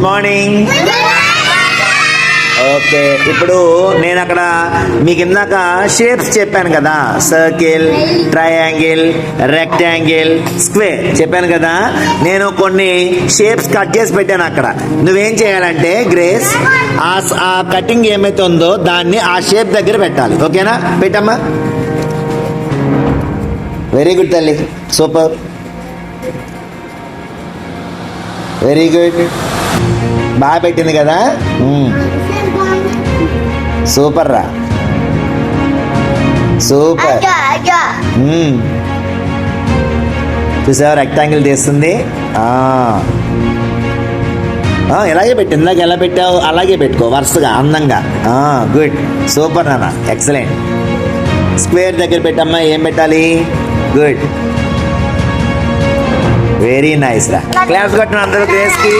Good morning okay ఇప్పుడు నేను అక్కడ మీకు ఇందాక షేప్స్ చెప్పాను కదా. సర్కిల్ ట్రయాంగిల్ రెక్టాంగిల్ స్క్వేర్ చెప్పాను కదా. నేను కొన్ని షేప్స్ కట్ చేసి పెట్టాను అక్కడ. నువ్వేం చేయాలంటే గ్రేస్ ఆ ఆ కటింగ్ ఏమైతే ఉందో దాన్ని ఆ షేప్ దగ్గర పెట్టాలి. ఓకేనా పెట్టమ్మా. వెరీ గుడ్ తల్లి. సూపర్ వెరీ గుడ్ బాగా పెట్టింది కదా. సూపర్ రా. సూపర్. చూసావా రెక్టాంగిల్ తీస్తుంది ఆ. ఆ, ఇలాగే పెట్టి. ఇందాక ఎలా పెట్టావు? అలాగే పెట్టుకో వరుసగా అందంగా. గుడ్ సూపర్ నాన్న. ఎక్సలెంట్ స్క్వేర్ దగ్గర పెట్టమ్మా ఏం పెట్టాలి? గుడ్ వెరీ నైస్ రా. క్లాస్ కొట్టిన అందరూ గ్రేస్కి